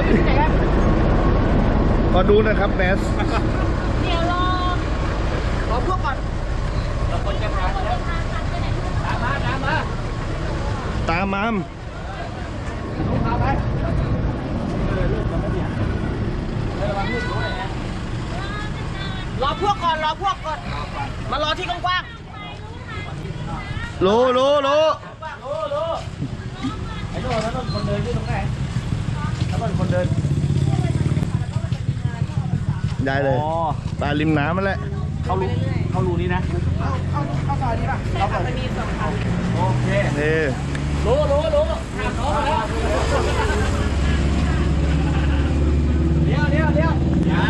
เราอยู่ที่ไหนครับขอดูนะครับแมสเดี๋ยวรอรอพวกก่อนเราคนจะมาแล้วตามมาตามมาตามมามลูกพาไปเออลูกมันไม่เนี่ยเออระวังลูกรู้เลยนะรอพวกก่อนรอพวกก่อน มารอที่กว้างรู้รู้รู้โอ้โหไอ้โน่นนั่นนคนเดินที่ตรงไหน แล้วนนคนเดินได้เลยอ๋อปลาริมน้ำนั่นแหละ เข้ารูเข้ารูนี้นะเข้าเข้าเข้าซอยนี้ป่ะเข้าไปมีสองทางโอเคนี่รู้รู้รู้ถามน้องมาแล้วเดี๋ยวเดี๋ยวเดี๋ยวอย่า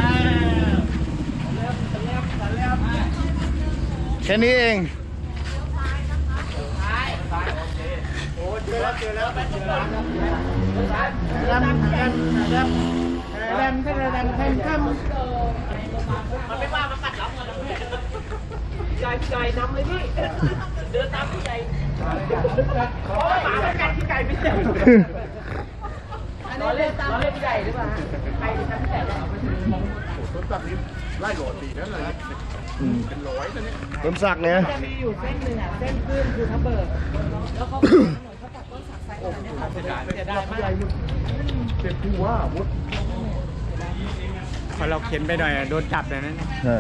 เร็วเร็วเร็วแค่นี้เอง แเจอแล้วเจอแล้วดำดำดำดำดำถ้าดำข้ามข้ามมันไม่ว่ามันปัดหลังมันใหญ่ใหญ่นำเลยพี่เดินตามผู้ใหญ่หมาแล้วกันที่ไก่ไม่ใช่เราเล่นเราเล่นใหญ่หรือเปล่าไก่ทั้ใหญ่ล่โหดีนั่นเลยเป็นร้อยนะเสักเนี่ยจะมีอยู่เส้นหนึ่งอะเส้นขึ้นคือทับเบิกแล้วเขา เขาตัดต้นสักไซส์อะไรเนี่ยค่ะเสียดายเสียดายมากพอเราเข็นไปหน่อยโดนจับเลยนะใช่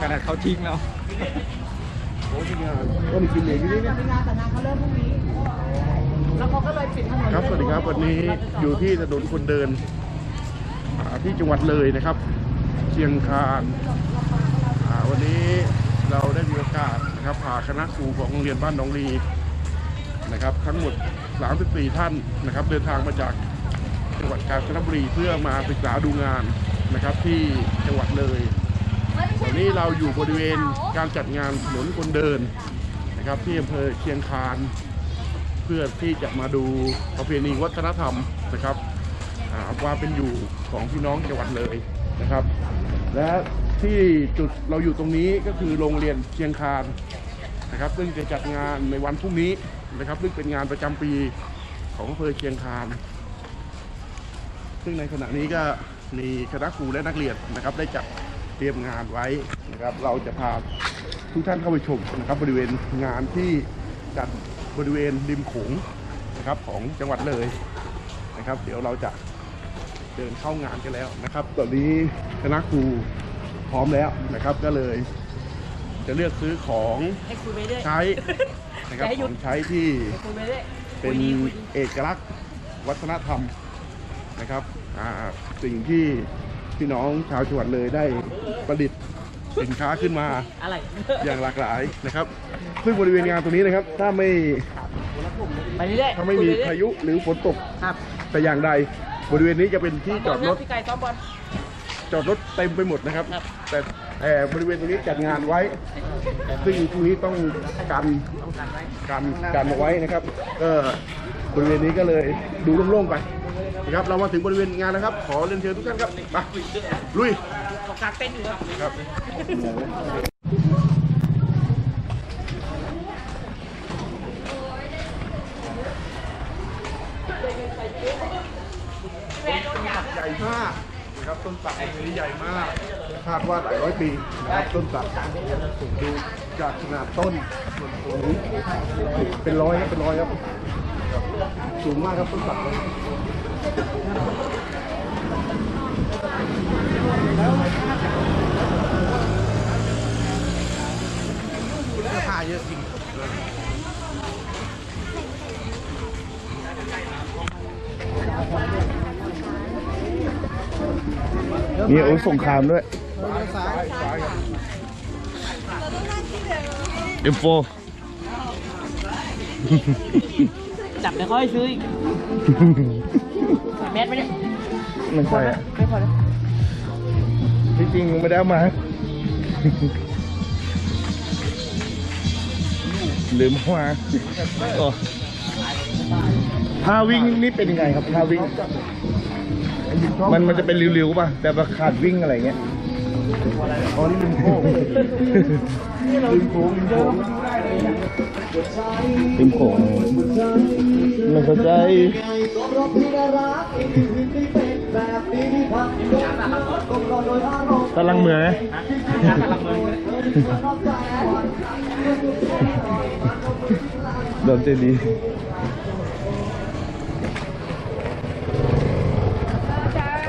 ขนาดเขาทิ้งเราต้นกินเหล็กนี่เนี่ยงานแต่งานเขาเริ่มพรุ่งนี้แล้วเขาก็เลยปิดถนนครับสวัสดีครับวันนี้อยู่ที่ถนนคนเดินอ่าที่จังหวัดเลยนะครับ เชียงคานอ่าวันนี้เราได้มีโอกาสนะครับพาคณะครูของโรงเรียนบ้านหนองลีนะครับ ทั้งหมด 34 ท่านนะครับ เดินทางมาจากจังหวัดกาญจนบุรีเพื่อมาศึกษาดูงานนะครับ ที่จังหวัดเลยวันนี้เราอยู่บริเวณการจัดงานถนนคนเดินนะครับ ที่อำเภอเชียงคาน เพื่อที่จะมาดูประเพณีวัฒนธรรมนะครับอ่าความเป็นอยู่ของพี่น้องจังหวัดเลยนะครับ และที่จุดเราอยู่ตรงนี้ก็คือโรงเรียนเชียงคานนะครับ ซึ่งจะจัดงานในวันพรุ่งนี้ นะครับซึ่งเป็นงานประจำปีของอำเภอเชียงคาน ซึ่งในขณะนี้ก็มีคณะครูและนักเรียนนะครับ ได้จัดเตรียมงานไว้นะครับ เราจะพาทุกท่านเข้าไปชมนะครับ บริเวณงานที่จัดบริเวณริมโขงนะครับของจังหวัดเลยนะครับ เดี๋ยวเราจะเดินเข้างานกันแล้วนะครับ ตอนนี้คณะครูพร้อมแล้วนะครับก็เลย จะเลือกซื้อของให้คุยไปเรื่อย ใช้ นะครับอย่าให้หขยุอดงใช้ที่ให้คุยไปเรื่อยเป็นเอกลักษณ์วัฒนธรรมนะครับอ่าสิ่งที่พี่น้องชาวจังหวัดเลยได้ประดิษฐ์สินค้าขึ้นมาอะไรอย่างหลากหลายนะครับ ซึ่งบริเวณงานตรงนี้นะครับ ถ้าไม่ไปเรื่อยๆถ้าไม่มีคุเรื่อพายุหรือฝนตกครับแต่อย่างใดบริเวณนี้จะเป็นที่จอดรถ จอดรถเต็มไปหมดนะครับครับ แต่แต่บริเวณตรงนี้จัดงานไว้ ซึ่งตรงนี้ต้องกันกันกันเอาไว้นะครับก็บริเวณนี้ก็เลยดูโล่งๆไปนะครับเรามาถึงบริเวณงานแล้วครับ ขอเรียนเชิญทุกท่านครับมาลุยเขากางเต้นอยู่ครับครับใหญ่มาก นะครับต้นสักนี้ใหญ่มากคาดว่าหลายร้อยปีนะครับต้นสักดูจากขนาดต้นส่วนสูงเป็นร้อยครับเป็นร้อยครับสูงมากครับต้นสักราคาเยอะจริง มีอาวุธสงครามด้วย M4 จับไม่ค่อยซื้ออีกแมสไหมเนี่ยไม่ใช่อะไม่พอแล้วที่จริงไม่ได้เอามา ลืมเอามาโอ้ท่าวิ่งนี่เป็นยังไงครับท่าวิ่ง มันมันจะเป็นริ้วๆป่ะ แต่ว่าขาดวิ่งอะไรเงี้ยอ๋อนี่ลืมโค้งลืมโค้งลืมโค้งริมโขงไม่เข้าใจตะลังเมืองไงงานกำลังเมืองโดนเจดี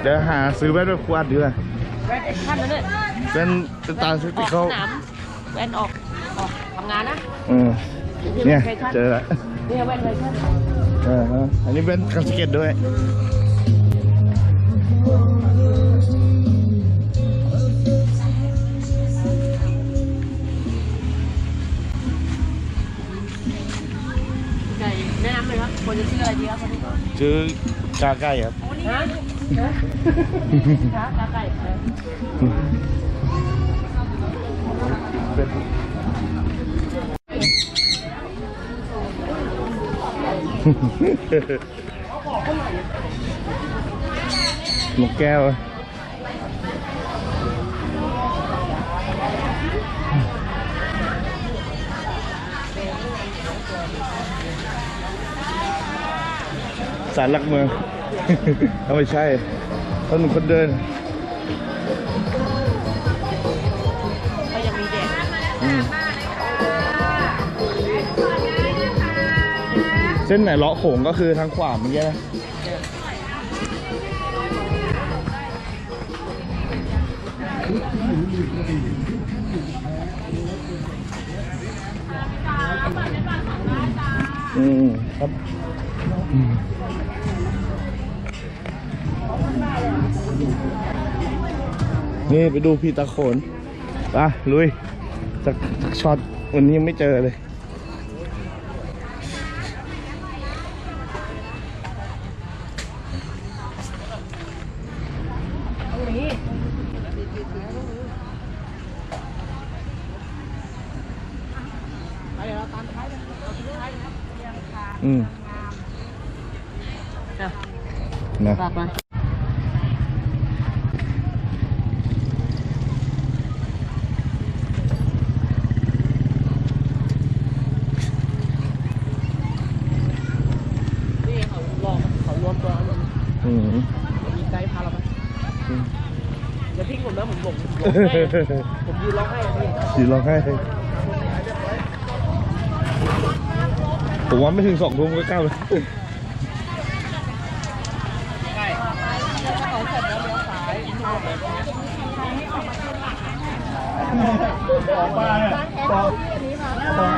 เดี๋ยวหาซื้อแว่นแบบควดดีกว่าแว่นแอคชั่นนะเนี่ยแว่นเป็นตาสอติอกเขาสนามแว่นออกออกทำงานนะเออเนี่ยเจอละเนี่ยแว่นแฟชั่นเออฮะอันนี้เป็นกันสเก็ตด้วยไก่แนะนำเลยครับควรจะชื่ออะไรดีครับวันนี้ชื่อกาไก่ครับ ฮะฮะฮะกาไก่ เออเป็นนกแก้วสาไม่ใช่ถนนคนเดินก็ยังมีเด็กเส้นไหนเลาะโขงก็คือทางขวาเมื่อกี้นะอืมครับ นี่ไปดูพี่ตะโขนไปลุยสักสักช็อตวันนี้ยังไม่เจอเลย อืม อะ นะ ฝากมานี่เขาลองเขารวมตัวกัน อืม มีไกด์พาเราไป อืม อย่าทิ้งผมนะ ผมผมผมร้องไห้ผมยืนร้องไห้อะพี่สีร้องไห้ผมว่าไม่ถึงสองทุ่มก็เก้าเลยสองป้าเนี่ยสองสอง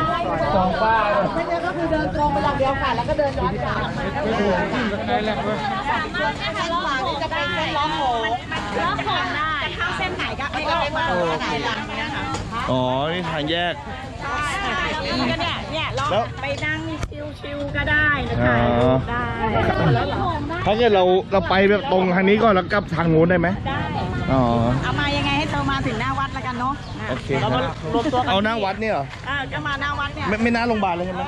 สองป้าไม่ใช่ก็คือเดินตรงไปอย่างเดียวค่ะแล้วก็เดินย้อนกลับไม่ถูกขึ้นกับใครแหละเว้ยเส้นขวานี่จะเป็นเส้นล้อโขงล้อโขงได้จะเข้าเส้นไหนก็ไม่ก็ไม่ว่าไหนหลังเนี่ยค่ะอ๋อ นี่ทางแยกนี่ก็เนี่ยเนี่ยลองแล้ว ไปนั่งชิวๆก็ได้นะอ๋คะอได้ถ้าเกิดเราเราไปแบบตรงทางนี้ก่อนแล้วกลับทางโน้นได้ไหมได้อ๋อ เอามายังไงให้เธอมาถึงหน้าวัดแล้วกันเนาะโอเคครับเอาหน้าวัดเนี่ยเหรอ อ่าก็มาหน้าวัดเนี่ยไม่ไม่หน้าโรงพยาบาลเลยใช่ไหม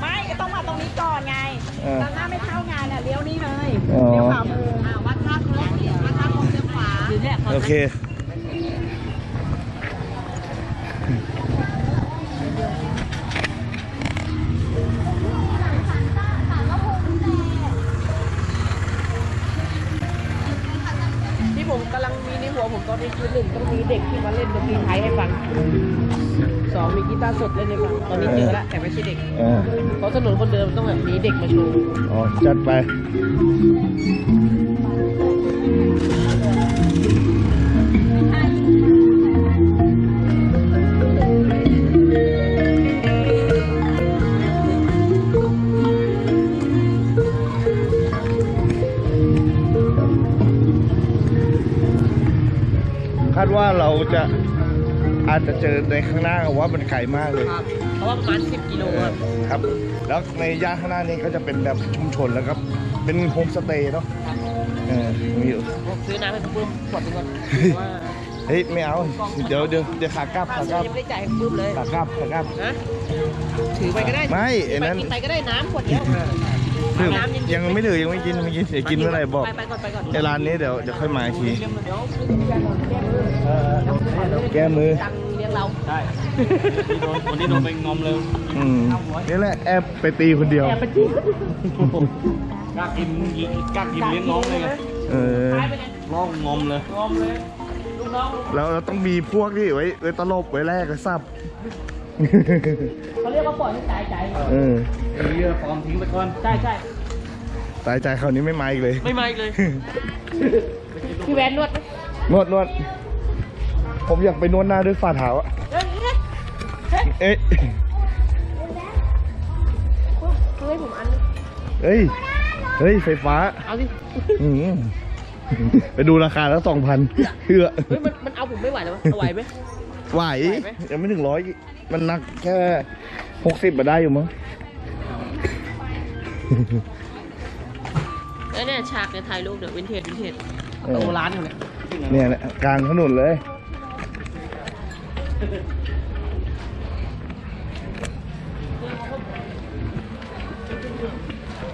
ไม่ก็ต้องมาตรงนี้ก่อนไงเออแล้วถ้าไม่เข้างานเนี่ยเลี้ยวนี่เลยอ๋อ เลี้ยวขวามืออ่าวัดท่าโค้งวัดท่าโค้งเลี้ยวขวาหรือเนี่ยเขาโอเค ผมตอนนี้คือหนึ่งต้องมีเด็กที่มาเล่นดนตรีไทยให้ฟังสองมีกีตาร์สดเล่นให้ฟังตอนนี้เจอแล้วแต่ไม่ใช่เด็กเออ เพราะถนนคนเดิมต้องแบบมีเด็กมาโชว์ อ๋อ จัดไป ว่าเราจะอาจจะเจอในข้างหน้าว่ามันไกลมากเลย ครับ เพราะว่าประมาณ10กิโลครับครับ แล้วในย่านข้างหน้านี้ก็จะเป็นแบบชุมชนแล้วก็เป็นโฮมสเตย์เนาะเออมีอยู่ ผมซื้อน้ำให้คุณปุ้มขวดหนึงก่อนเพราะว่าเฮ้ยไม่เอา เดี๋ยวเดี๋ยวเดี๋ยวขากลับค่าขากลับซื้อยังไม่ได้จ่ายให้คุณปุ้มเลยขากลับขากลับนะถือไปก็ได้ไม่ไอ้ไปนั้น กินไปก็ได้น้ำขวดเดียวถือน้ำเย็นๆยังไม่ถือยังไม่กินไม่กินเดี๋ยวกินเมื่อไหร่บอกไปไปก่อนไปก่อนในร้านนี้เดี๋ยวเดี๋ยวค่อยมาอีกที เดี๋ยวแก้มือ ตังค์เลี้ยงเราใช่วันนี้โดนไปงอมเลยอืมนี่แหละแอบไปตีคนเดียว แอบไปจีบกล้ากินกล้ากินเลี้ยงน้องเลยไงเออหายไปไหนร้องงอมเลยงอมเลยลูน้องแล้วเราต้องมีพวกที่ไว้ไว้ตลบไว้แลกไว้ซับเขาเรียกว่าปล่อยให้ตายใจเออเยื่อปลอมทิ้งไปก่อนใช่ใช่ตายใจคราวนี้ไม่มาอีกเลย ไม่มาอีกเลยพี่แวนนวดไหมนวดนวด ผมอยากไปนวดหน้าด้วยฝ่าเท้าอะเอ๊ะเฮ้ยผมอันเฮ้ย เฮ้ย ไฟฟ้า เอาสิอืมไปดูราคาแล้วสองพันเพื่อเฮ้ยมันมันเอาผมไม่ไหวแล้ววะเอาไหวไหม ไหว ไหวไหม ยังไม่ถึงร้อย มันหนักแค่หกสิบมาได้อยู่มั้งเออเนี่ยฉากเนี่ยถ่ายรูปเนี่ยวินเทจวินเทจเออโบราณอยู่เนี่ย เนี่ยแหละกลางถนนเลย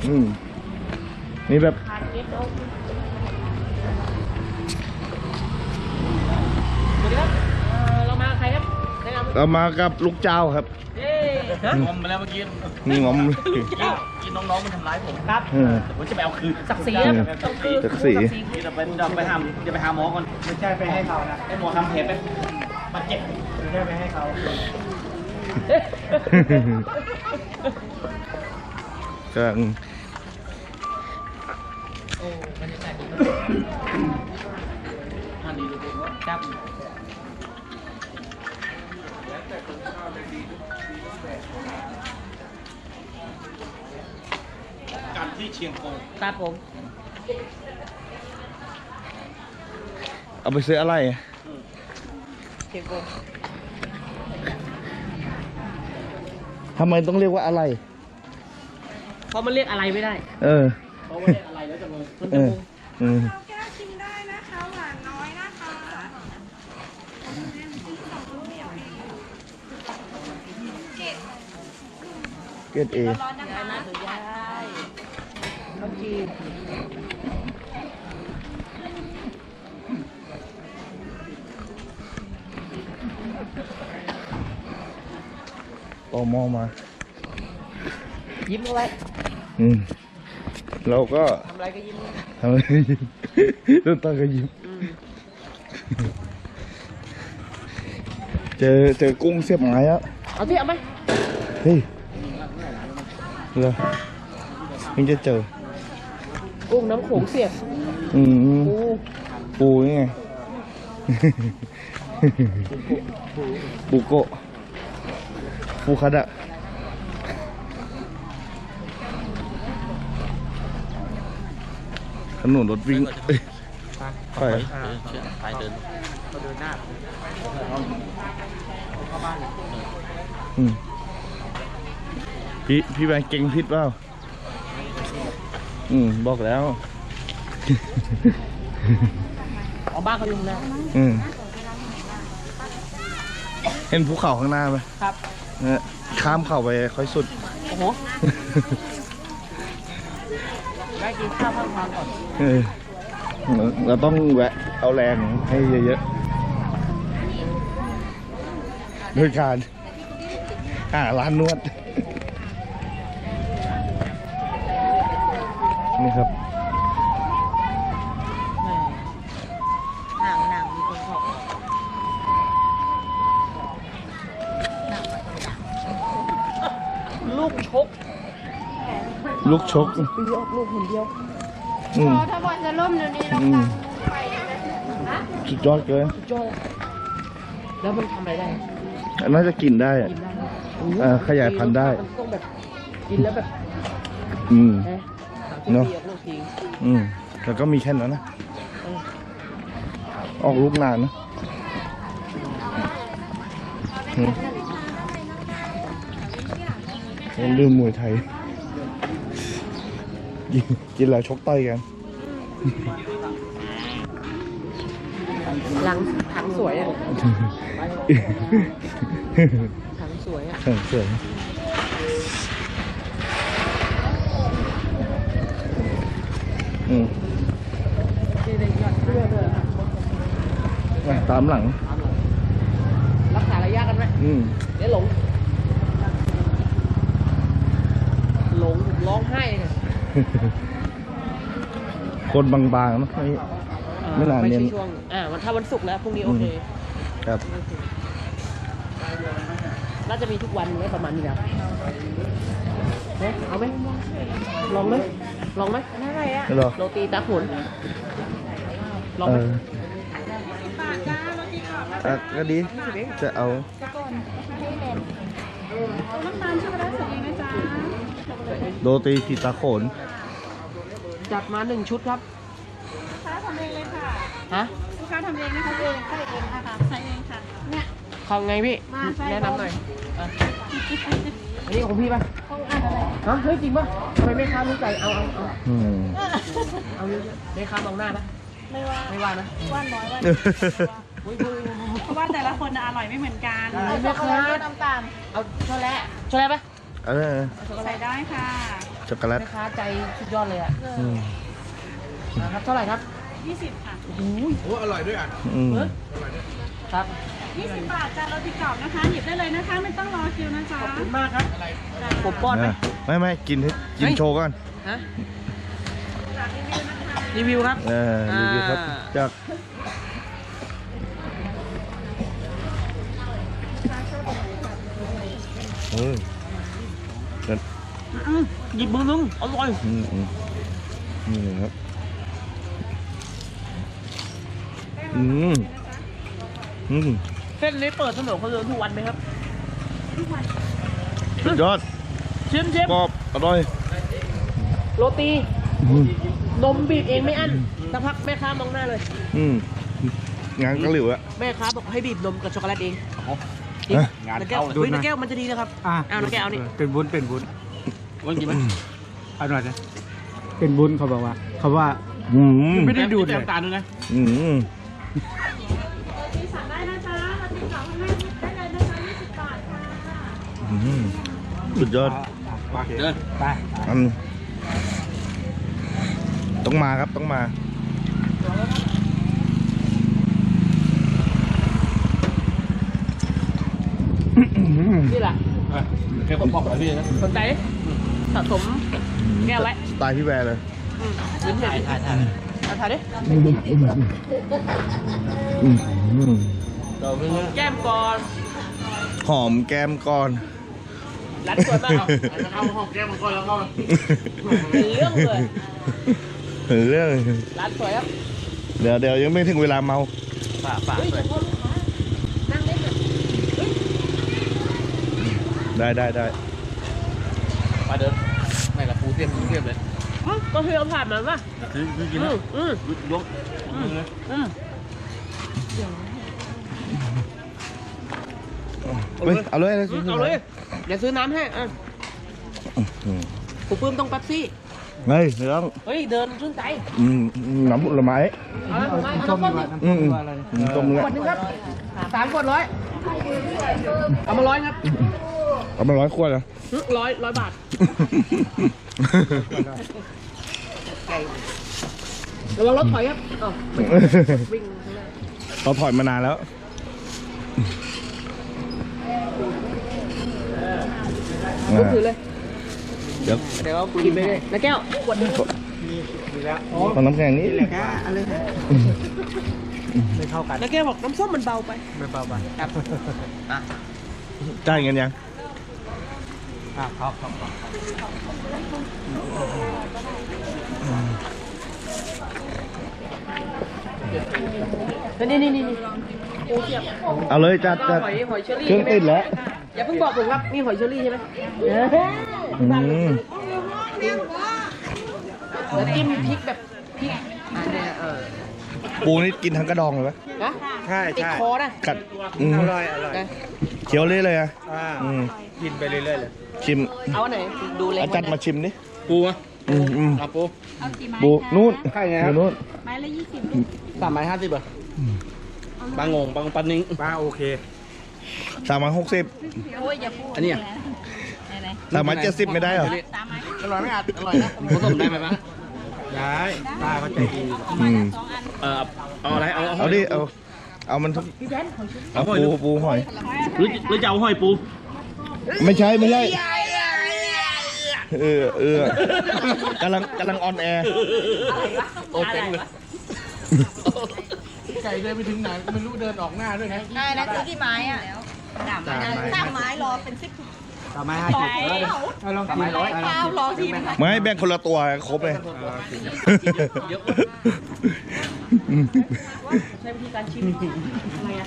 อืมนี่แบบ สวัสดีครับเอ่อเรามากับใครครับแนะนำเรามากับลูกเจ้าครับ เย้ฮะงอมไปแล้วเมื่อกี้งอมเลย กินน้องๆมันทำร้ายผมครับเออ ผมจะไปเอาคืนศักดิ์ศรีครับต้องคือศักดิ์ศรีที่จะไปจะไปหาจะไปหาหมอก่อนไม่ใช่ไปให้เขานะให้หมอทำเพจไป บาดเจ็บไม่ใช่ไปให้เขากำลังโอ้บรรยากาศดีมากท่านดีดูดีว่าครับการที่เชียงกงครับผม เอาไปซื้ออะไร เชียงกงทำไมต้องเรียกว่าอะไร เพราะมันเรียกอะไรไม่ได้ เออ เพราะว่าเรียกอะไรแล้วจะงงมันเอจะองงอืมแก้วชิมได้นะคะหวานน้อยนะคะเกรดเอ ร้อนนะคะ น่าถือยายข้าวจีน ต่อมอมา ยิ้มเอาไว้อืมเราก็ทำอะไรก็ยิ้มทำอะไรยิ้มเริ่มต้นก็ยิ้มอืมเจอเจอกุ้งเสียบไม้แล้วเอาที่เอาไหมเฮ้ยเหรอมึงจะเจอ กุ้งน้ำโขงเสียบอืมปูปูนี่ไงปูโกะ ปูคัดอะถนนรถวิ่งเอ้ยไปเชื่อไปเดินเขาเดินหน้าเข้าบ้านอืมพี่พี่แบงค์เก่งพิษเปล่า อืม บอกแล้วเอาบ้านเขาลุงนะอืม เห็นภูเขาข้างหน้าไหมครับ เนี่ยข้ามเขาไปค่อยสุด โอ้โหได้กินข้าวพักผ่อนก่อนเออเราต้องแวะเอาแรงให้เยอะๆด้วยการหาร้านนวด ลูกชกลูกชกปีออกลูกคนเดียวอืมถ้าบอกจะล่มเดี๋ยวนี้เราอืมไปเลยนะสุดยอดเกินจอยแล้วมันทำอะไรได้น่าจะกินได้อะกินได้เออขยายพันธุ์ได้มันต้องแบบกินแล้วแบบอืมเอ๊ะเนอะปีออกลูกทิ้งอืมแล้วก็มีแค่นั้นนะเออออกลูกนานนะอืมผม ลืมมวยไทยกินกินแล้วชกต่อยกัน หลังถังสวยอะ ถังสวยอะเออสวยอืมนี่เลยยอดเสื้อด้วยครับอะตามหลัง รักษาระยะกันไหม อืม เดี๋ยวหลง หลงร้องไห้เนี่ย คนบางๆนะไม่เออไม่นานไม่เนี้ใช่ช่วงอ่าวันถ้าวันศุกร์แล้วพรุ่งนี้โอเคครับ น่าจะมีทุกวันไหมประมาณนี้ครับเอ๊ะเอาไหมลองไหมลองไหมอะไรอะเหรอโรตีตาขุนลองเอไหมอปากจ้าโรตีกรอบนะอะก็ดีจะเอาน้ำตาลช็อกโกแลตใส่เองนะจ๊ะโรตีผีตาโขน จัดมาหนึ่งชุดครับลูกค้าทำเองเลยค่ะ ฮะลูกค้าทำเองนะคะเองใส่เองค่ะใส่เองค่ะ เนี่ยทำไงพี่ มาใส่ แนะนำหน่อยอะอันนี้ของพี่ป่ะของอันอะไรฮะเฮ้ยจริงป่ะทำไมไม่ค้ารู้ใจเอาเอาเอาอืมเอาเยอะๆไม่ค้ามองหน้านะไม่ว่าไม่ว่านะว่านน้อยว่านเฮ้ยเฮ้ยเฮ้ย เพราะว่าแต่ละคนน่ะอร่อยไม่เหมือนกันอะไรแม่ค้าน้ำตาลเอาช็อกโกแลตช็อกโกแลตป่ะ เออเอาช็อกโกแลใส่ตได้ค่ะ ช็อกโกแลตแม่ค้าใจสุดยอดเลยอะอืมนะครับเท่าไหร่ครับ20ค่ะอืมครับ20 บาทจ้าโรตีกรอบนะคะ หยิบได้เลยนะคะ ไม่ต้องรอคิวนะจ๊ะขอบคุณมากครับผมป้อนไหมอะไม่ไม่กินให้กินเฮ้ยโชว์ก่อนฮะรีวิวครับเออรีวิวครับอ่าจากเออเดี๋ยวอืม หยิบมือนึงอร่อยอืมอืมนี่เลยครับอืมอืมเส้นนี้เปิดถนนคนเดินทุกวันไหมครับสุดยอดชิมชิมกรอบอร่อยโรตีอืมนมบีบเองไม่อั้นสักพักแม่ค้ามองหน้าเลย อืมงานกระหลิวอะแม่ค้าบอกให้บีบนมกับช็อกโกแลตเองจริงฮะน้ำแก้วเฮ้ยน้ำแก้วมันจะดีนะครับอะเอาน้ำแก้วเอานี่เป็นบุญเป็นบุญ วันกี่มั้ยเอาหน่อยนะเป็นบุญเขาบอกว่าเขาว่า อืมไม่ได้ดูดเลย น้ำตาลด้วยนะอืมโรตีสั่งได้นะจ๊ะโรตีกรอบข้างหน้าหยิบได้เลยนะคะ20บาทค่ะอืมสุดยอดเดินไปอันต้องมาครับต้องมา นี่แหละแค่ผมบอกแล้วพี่นะสนใจดิ สะสมแก้วไว้สไตล์พี่แวร์เลยอืมยิ้มถ่ายถ่ายถ่ายถ่ายดิอืมแก้มก่อน หอมแก้มก่อนรัดสวยมากเอาหอมแก้มก่อนแล้วก็เป็นเรื่องเลยเห็นเรื่องร้านสวยครับเดี๋ยวเดี๋ยวยังไม่ถึงเวลาเมาฝากฝากเฮ้ยเฉพาะลูกค้านั่งเล่นแบบได้ได้ได้มาเดิน ไม่ละปูเทียมปูเทียมเลยก็คือเอาผ่านมาป่ะคือคือกินอืนะมอืมยกมือเลยอืมเฮ้ยเอาเลย เอาเลยเดี๋ยวซื้อน้ำให้อะอืมกูปื้มต้องเป๊ปซี่ เฮ้ยเรื่องเฮ้ยเดินชื่นใจอืมน้ำผลไม้เอาละเอาส้มละดีกว่าอืมอืมน้ำอะไรอืมต้มเนื้อขวดหนึงครับสามขวดร้อยเอามาร้อยครับเอามาร้อยขวดเหรอหึร้อยร้อยบาทระวังรถถอยครับอ้าววิ่งข้างหน้าเราถอยมานานแล้วลุกถือเลย เดี๋ยวเดี๋ยวกูกินไปเลยนะแก้วขวดหนึงตอนน้ำแข็งนี้ไม่เข้ากันนะแก้วบอกน้ำส้มมันเบาไปไม่เบาไปครับจ่ายเงินยังอะเขาเขาเขานี่นี่นี่นี่ปูเทียบเอาเลยจัดก็จัดหอยหอยเชอรี่เครื่องติดแล้วอย่าเพิ่งบอกผมครับมีหอยเชอรี่ใช่ไหมเอออืมแล้วจิ้มพริกแบบพริกอันเนี้ยเออปูนี่กินทั้งกระดองเลยปะนะใช่ติดใช่คอนะกัดอืมอร่อยอร่อยนะเคี้ยวเลยเลยอะอ่าอืมกินไปเรื่อยๆเลยชิมเอาอันไหนดูเล็กอาจารย์มาชิมดิปูอะอืมอืมเอาปูเอากี่ไม้ปูคะนู่นใช่ไงครับอยู่นู่นไม้ละ20ลูกสามไม้ห้าสิบอะบางงงบางปันนิงป้าโอเคสามร้อยหกสิบโอ้ยอย่าพูดอันนี้อะไหน สามร้อยเจ็ดสิบไม่ได้เหรอๆสามไม้อร่อยไหมอัดอร่อยนะผสมได้ไหมบ้างได้ป้าเขาใจดีอืมสองอันเออเอาอะไรเอาเอาดิเอาเอามันทุกพี่แบนหอยเชอรี่เอาปูปูหอยหรือหรือจะเอาหอยปู ไม่ใช่ไม่ใช่เออเออกำลังกำลังออนแอร์อะไรวะโอเคอะไรเลยวะไก่เดินไปถึงไหนไม่รู้เดินออกหน้าด้วยนะได้นะซื้อกี่ไม้อะสามไม้รอเป็นสิบ ต่อไม้ห้าสิบเอาลองกินร้อยเก้ารอทีมไม่แบ่งคนละตัวครบเลยใช้วิธีการชิมอะไรอะ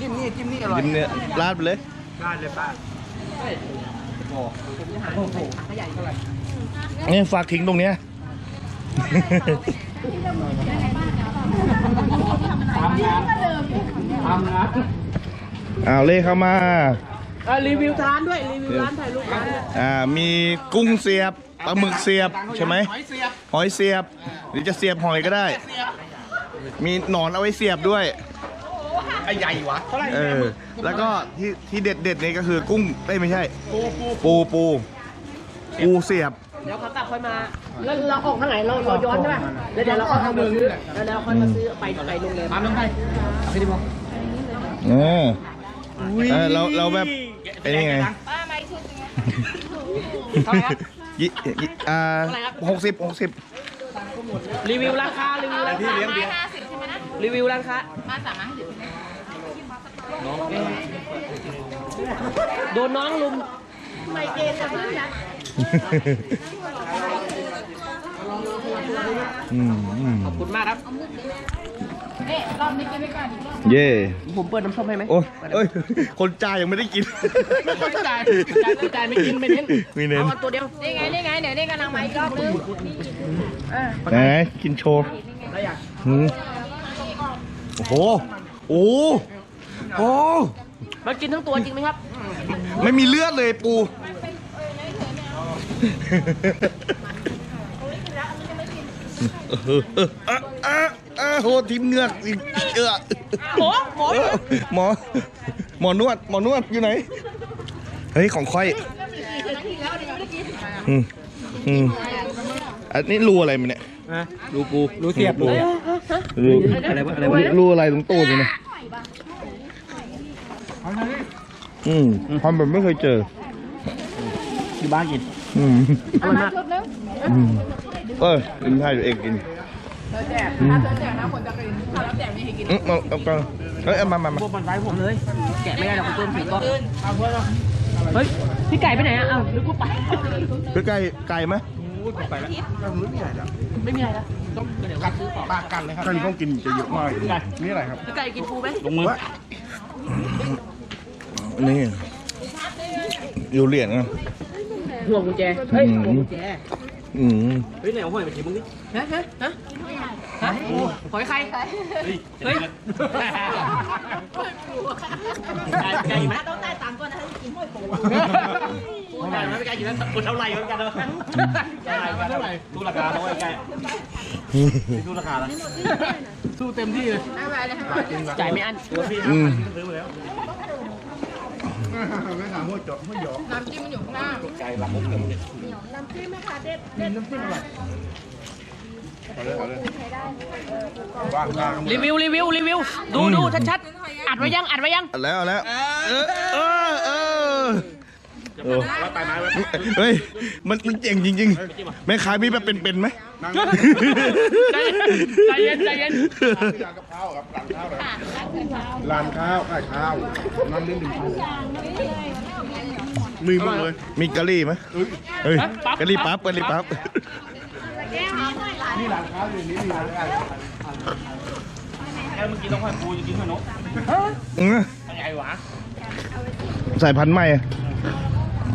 จิ้มนี่จิ้มนี่อร่อยยิ้มเนี่ยราดไปเลยได้เลยป้านี่ฝากทิ้งตรงเนี้ยทำนะอ้าวเล่เข้ามา อะรีวิวร้านด้วยรีวิวร้านถ่ายรูปร้านด้วยอ่ามีกุ้งเสียบปลาหมึกเสียบใช่ไหมหอยเสียบหอยเสียบ หรือจะเสียบหอยก็ได้ มีหนอนเอาไว้เสียบด้วยไอ้ใหญ่วะเออแล้วก็ที่ที่เด็ดเด็ดๆนี่ก็คือกุ้งเอ้ยไม่ใช่ ปูปูปูปูเสียบเดี๋ยวเขากลับค่อยมาแล้วเราออกทางไหนเราเราย้อนใช่ไหมแล้วเดี๋ยวเราค่อยเอามาซื้อแล้วเราค่อยมาซื้อไปไปโรงแรมตามลงไปเอาไปดิบอเออเออเราเราแบบ ไอ้นี่ไงป้าไม้ชุดยังไงเท่าไหร่ครับยิยิอ่าหกสิบหกสิบรีวิวราคารีวิวราคาไม้ห้าสิบใช่ไหมนะรีวิวราคามาสามไม้ห้าสิบใช่ไหมโดนน้องลุมไม่เกณฑ์จะมาจัดอืมอืมขอบคุณมากครับ เอ๊ะรอบนี้กินไปก่อนอีกรอบเย่ผมเปิดน้ำส้มให้ไหมโอ้ยเอ้ย คนจ่ายยังไม่ได้กิน ไม่เข้าใจจ่ายไม่จ่ายไม่กินไม่เน้นไม่เน้นเอาตัวเดียวนี่ไงนี่ไงเดี๋ยวนี่กำลังมาอีกรอบนึงไหนกินโชว์อะไรอย่างหืมโอ้โห โอ้โหมากินทั้งตัวจริงไหมครับ ไม่มีเลือดเลยปูเออเออเออ อะอะอะโหทิมเงือกอีกเออหมอหมอหมอ หมอนวด หมอนวดอยู่ไหน เฮ้ย ของค่อยอืมอืมอันนี้รูอะไรมันเนี่ยดูปูดูเสียบูรูอะไรวะอะไรวะรูอะไรตรงตู้นี่นะอืมความแบบไม่เคยเจอที่บ้านกิน อืมอร่อยมากอืมเออกิน ให้ตัวเองกินอืมอืมเอาเอาเอาเอ้ยเอามามามาพวกมันไว้ผมเลย แกะไม่ได้หรอกคุณต้นถึงก็เฮ้ย พี่ไก่ไปไหนอะอ้าวนึกว่าไป คือไก่ไก่ไหมไม่มีอะไรนะกัดซื้อต่อบ้านกันเลยครับท่านต้องกินจะเยอะมากเลยนี่อะไรครับ พี่ไก่กินปูไหมลงมือนี่อยู่เหรียญอะห่วงกุญแจ เฮ้ยอืมห่วงกุญแจ อืมเฮ้ยไหนเอาหอยมาทีมึงดิฮะฮะฮะ ฮะหอยใคร เฮ้ยไก่ไก่ไหมต้องได้ตังค์ก่อนนะถ้ากินห้อยปูไก่ไหมไม่ไก่กินแล้วคนเท่าไหร่เหมือนกันเนอะไก่เท่าไหร่ดูราคาเพราะว่าไก่ดูราคาแล้วสู้เต็มที่เลยจ่ายไม่อั้นอืมไม่ถามหัวเจาะหัวหยอกน้ำจิ้มมันอยู่ข้างล่างบ้านกลางรี วิวรีวิวรีวิว ดูดูชัดๆอัดไว้ยังอัดไว้ยังเอาแล้วเอาแล้วเออเออเออเออเฮ้ย มันมันเจ๋งจริงๆแม่ค้ามีแบบเป็นๆไหมใจเย็นใจเย็นร้านกับข้าวครับร้านข้าวครับร้านข้าวขายข้าวนั่นเรื่องหนึ่งมีหมดเลย มีกะหรี่ไหมเฮ้ยกะหรี่ปั๊บกะหรี่ปั๊บ นี่ร้านข้าอยู่นี่มีร้านข้าวแค่เมื่อกี้ต้องคอยปูจะกินขนมอืมไงวะสายพันธุ์ใหม่อะ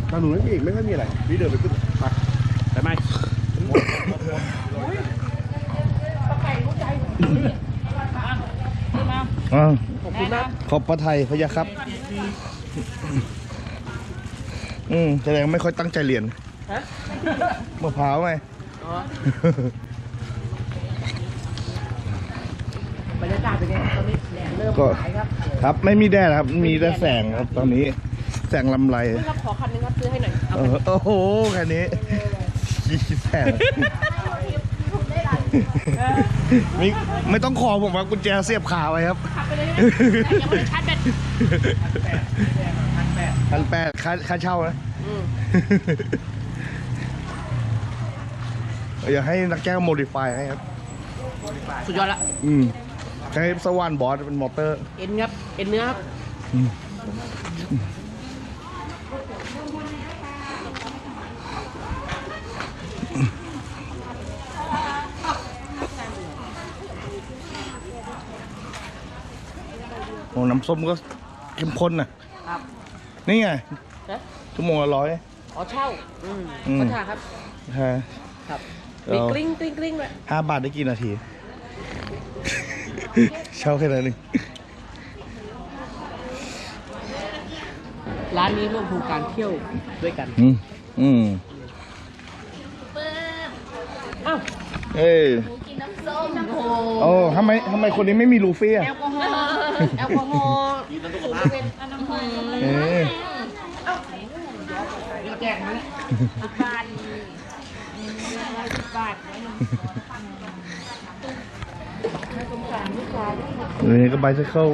ทาหนูไม่มีอีกไม่ค่อยมีอะไรพี่เดินไปขึ้นไปแต่ไม่อ่าขอบคุณมากขอบพระไทยพยะครับ อืมแสดงไม่ค่อยตั้งใจเรียนมะพร้าวไงอ๋อ บรรยากาศเป็นไงตอนนี้แดดเริ่มก็ หายครับครับ ไม่มีแดดครับ มีแต่แสงครับตอนนี้ แสงลำไร เฮ้ยครับขอคันนึงครับซื้อให้หน่อยเอาเออโอ้โหแค่นี้ยี่แสนไม่ไม่ต้องขอผมว่ากุญแจเสียบขาไว้ครับ ขับไปเลยยังไม่ได้ชาร์จแบตพันแปดค่าค่าเช่านะ อืม อยากให้นักแก้วโมดิฟายให้ครับ สุดยอดละอืมใช้สว่านบอสเป็นมอเตอร์ เอ็นครับ เอ็นเนื้อครับโอ้น้ำส้มก็เข้มข้นน่ะ ครับ นี่ไงฮะชั่วโมงละร้อยอ๋อเช่า อืมอืม ก็ช่าครับ ฮะ ครับเอา มีกลิ้งกลิ้งกลิ้งเลยห้าบาทได้กี่นาที เช่าแค่นั้นเองร้านนี้ร่วมโครงการเที่ยวด้วยกัน อืมอืมอ้าวเอ้ยโอ้ทำไมทำไมคนนี้ไม่มีลูฟี่อะแอลกอฮอล์แอลกอฮอล์สูงเป็นอันน้ำมันเอ้ยแจกมาแล้ เลยก็ไบเซเคิล